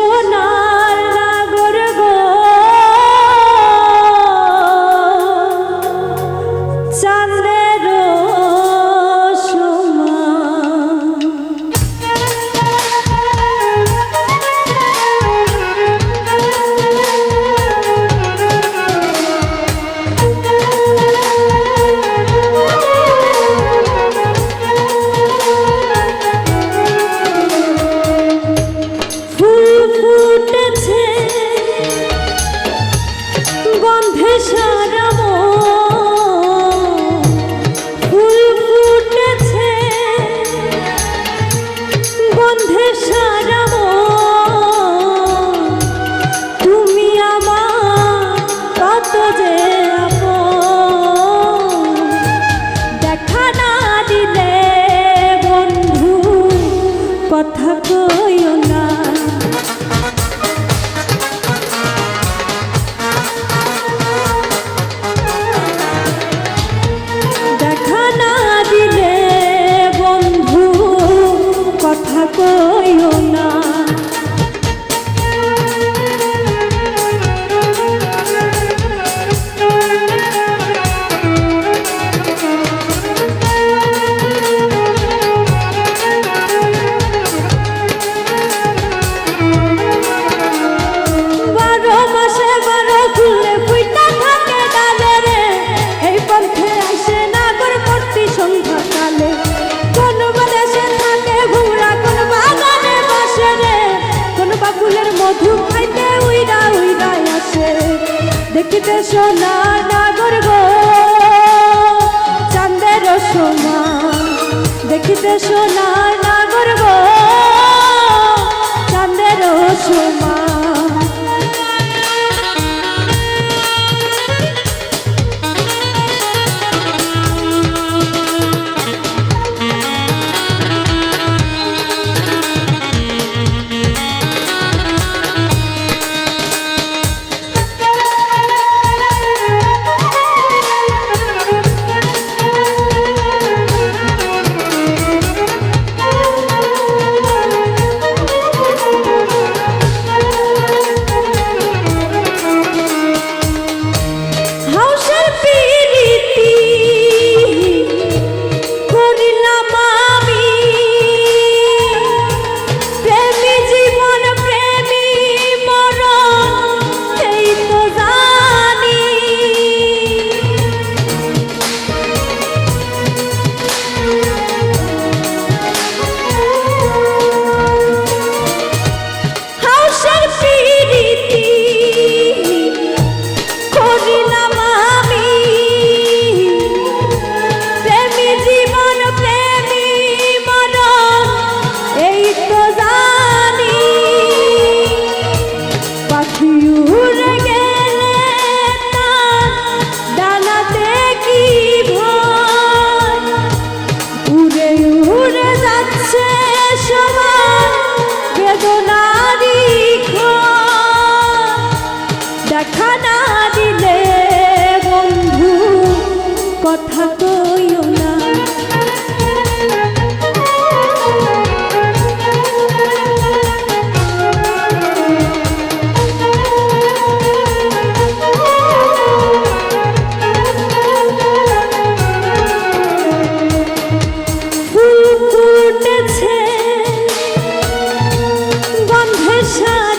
your no. গন্ধে সাই কয়ো ঢুকাইতে উইরা উইরা আসে। দেখিতে সোনা নাগর গো। চান্দের সোনা দেখিতে সোনা দেখা না দিলে বন্ধু কথা তো Shut